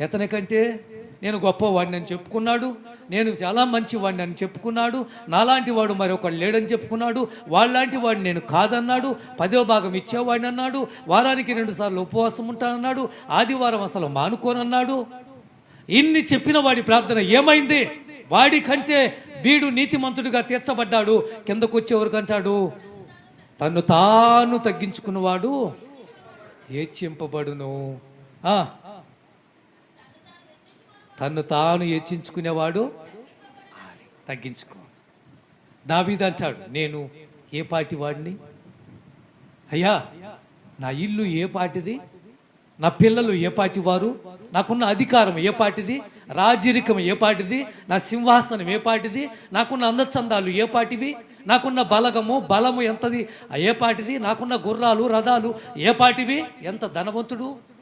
ఎతనికంటే నేను గొప్పవాడిని అని చెప్పుకున్నాడు నేను చాలా మంచివాడిని అని చెప్పుకున్నాడు నాలాంటి వాడు మరొకడు లేడని చెప్పుకున్నాడు వాళ్ళలాంటి వాడిని నేను కాదన్నాడు పదో భాగం ఇచ్చేవాడిని అన్నాడు వారానికి రెండుసార్లు ఉపవాసం ఉంటానన్నాడు ఆదివారం అసలు మానుకోనన్నాడు. ఇన్ని చెప్పిన వాడి ప్రార్థన ఏమైంది? వాడి కంటే వీడు నీతిమంతుడిగా తీర్చబడ్డాడు. కిందకు వచ్చేవరకు అంటాడు తను తాను తగ్గించుకున్నవాడు హెచ్చింపబడును తను తాను హెచ్చించుకునేవాడు తగ్గించుకో. దావీద్ అంటాడు నేను ఏ పాటి వాడిని? అయ్యా నా ఇల్లు ఏ పాటిది? నా పిల్లలు ఏ పాటి వారు? నాకున్న అధికారం ఏ పాటిది? రాజరికం ఏ పాటిది? నా సింహాసనం ఏ పాటిది? నాకున్న అందచందాలు ఏ పాటివి? నాకున్న బలగము బలము ఎంతది? ఏ పాటిది? నాకున్న గుర్రాలు రథాలు ఏ పాటివి? ఎంత ధనవంతుడు?